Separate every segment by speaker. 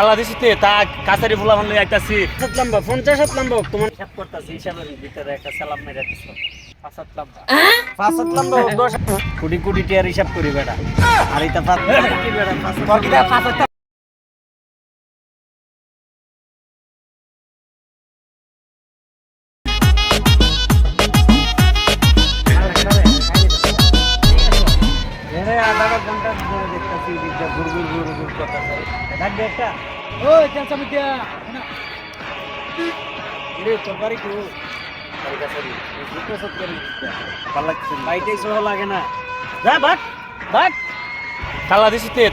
Speaker 1: বাংলাদেশিতে তা কাছারি ফুলা হলে আইতাছি সাত লম্বা পঞ্চাশ লম্বা তোমার হিসাব করতেছি হিসাবের ভিতরে একটা সালাম মেরে দিছ পাঁচ হাত লম্বা পাঁচ হাত লম্বা দশ কোটি কোটি টিয়ার হিসাব করি বেটা আর এটা পাঁচ কি পাঁচ হাত লম্বা। একটা? রে কো কাছারি ভালো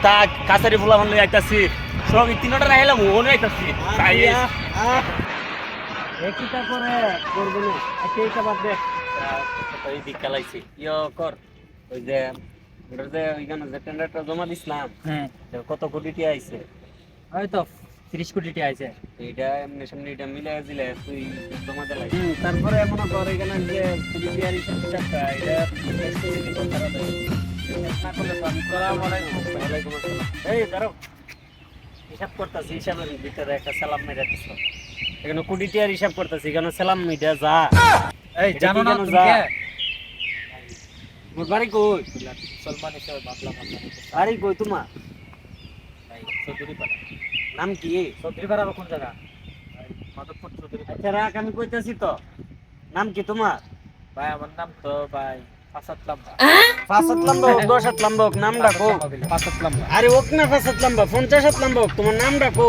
Speaker 1: তা ফুলা হলে আইতাছি। সব তিনটা রাইলাম ওনে আইতাছি। তাই একইটা করে করবে না। একইটা বাদ দে। এই দিক চালাইছি ইয় কর। ওই যে ওটার যে ওইখানে যে টেন্ডারটা জমা দিছিলাম
Speaker 2: হ্যাঁ।
Speaker 1: কত কোটি আইছে?
Speaker 2: তো তিরিশ কোটি
Speaker 1: এমনি সামনে এটা মিলাই দিলে তুই জমা তারপরে মনে কর এখানে যে কোটি টিয়ার হিসাব কিতাবটা এটা না করলে আমি করা মনে ওয়ালাইকুম আসসালাম। এই দাঁড়াও হিসাব করতেছি হিসাবের ভিতরে একটা সালাম মেরে দিছ। এখানে কোটি টিয়ার হিসাব করতেছি এখানে সালাম মিটা যা।
Speaker 2: এই জানো না
Speaker 1: যা? মোর বাড়ি কই?
Speaker 2: সলমান হিসেবে
Speaker 1: বাড়ি কই তোমার? নাম কি?
Speaker 2: কোন জায়গা? মাধবপুর চৌধুরী
Speaker 1: আচ্ছা রাখ আমি কইতাছি তো। নাম কি তোমার?
Speaker 2: ভাই আমার নাম তো ভাই ফাসাদ লাম্বা।
Speaker 1: পাঁচ হাত লম্বা হোক দশ হাত লম্বা হোক নাম ডাকো
Speaker 2: ফাসাদ লাম্বা।
Speaker 1: আরে হোক না পঞ্চাশ হাত লম্বা হোক তোমার নাম ডাকো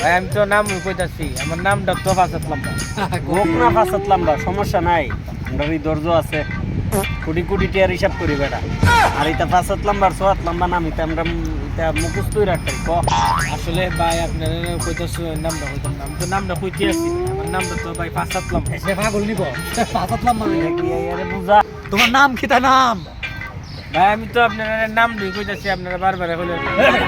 Speaker 2: ভাই আমি তো নাম কইতাছি আমার নাম তো ফাসাদ লাম্বা।
Speaker 1: হোক না লম্বা সমস্যা নাই। আমরা আছে। কোটি কোটি টিয়ার হিসাব করি বেটা আর এটা পাঁচ হাত লম্বা আর ছ লম্বা নাম এটা আমরা এটা মুখস্থই রাখতাম ক
Speaker 2: আসলে ভাই আপনার কইতাছ নামটা কইতাম নাম তো নামটা কইতে আসছি আমার নামটা তো ভাই ফাসাদ লাম্বা সে পাগল নিব ফাসাদ লাম্বা
Speaker 1: এটা কি আরে বুঝা
Speaker 2: তোমার নাম কি তার নাম ভাই আমি তো আপনার নাম দুই কইতাছি আপনারা বারবার কইলে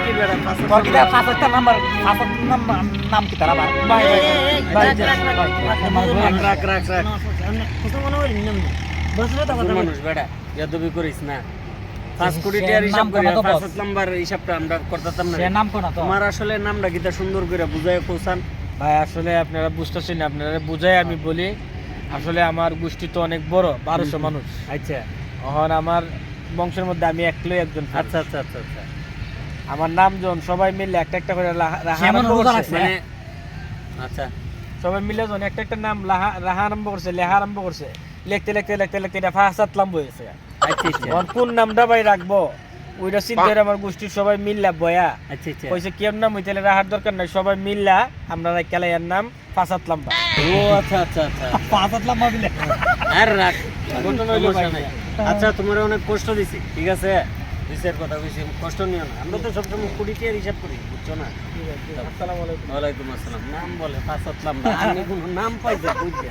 Speaker 1: কি বেটা পাঁচ লম্বা?
Speaker 2: নাম্বার ফাসাদ নাম্বার নাম কি তার ভাই ভাই ভাই
Speaker 1: রাখ রাখ রাখ রাখ মানুষ বেটা ইয়াদবি করিস না। পাঁচ কোটি
Speaker 2: সে
Speaker 1: হিসাব করি পাঁচ
Speaker 2: বস।
Speaker 1: হিসাবটা আমরা করতাম না।
Speaker 2: নাম কোনা
Speaker 1: তোমার আসলে নামটা কিটা সুন্দর করে বুঝায় কোসান
Speaker 2: ভাই আসলে আপনারা বুঝতেছেন আপনারা বুঝাই আমি বলি আসলে আমার গোষ্ঠী তো অনেক বড় বারোশো মানুষ।
Speaker 1: আচ্ছা।
Speaker 2: এখন আমার বংশের মধ্যে আমি একলাই একজন
Speaker 1: আচ্ছা আচ্ছা আচ্ছা আচ্ছা।
Speaker 2: আমার নাম জন সবাই মিলে একটা একটা করে
Speaker 1: মানে আচ্ছা।
Speaker 2: সবাই মিলে যখন একটা একটা নাম লাহা রাহা আরম্ভ করছে লেহা আরম্ভ করছে। লিখতে লিখতে লিখতে লিখতে এটা ফাঁসাত লাম্ব হয়েছে
Speaker 1: আচ্ছা আচ্ছা।
Speaker 2: এখন কোন নামটা ভাই রাখব? ওইটা চিন্তা করে আমার গোষ্ঠীর সবাই মিললা বয়া।
Speaker 1: আচ্ছা আচ্ছা।
Speaker 2: কইছে কি নাম হইতে রাহার দরকার নাই সবাই মিললা আমরা খেলাইয়ার নাম ফাঁসাত লাম্বা
Speaker 1: ও আচ্ছা আচ্ছা আচ্ছা।
Speaker 2: ফাঁসাত লাম্বা মিলে
Speaker 1: আর রাখ। আচ্ছা তোমার অনেক কষ্ট দিছি ঠিক আছে? দিছের কথা কইছি কষ্ট নিও না। আমরা তো সবসময় কুড়ি টিয়ার হিসাব করি বুঝছ না?
Speaker 2: আসসালামু আলাইকুম।
Speaker 1: ওয়ালাইকুম আসসালাম। নাম বলে পাঁচ লম্বা আমি কোনো নাম পাইছে বুঝছে।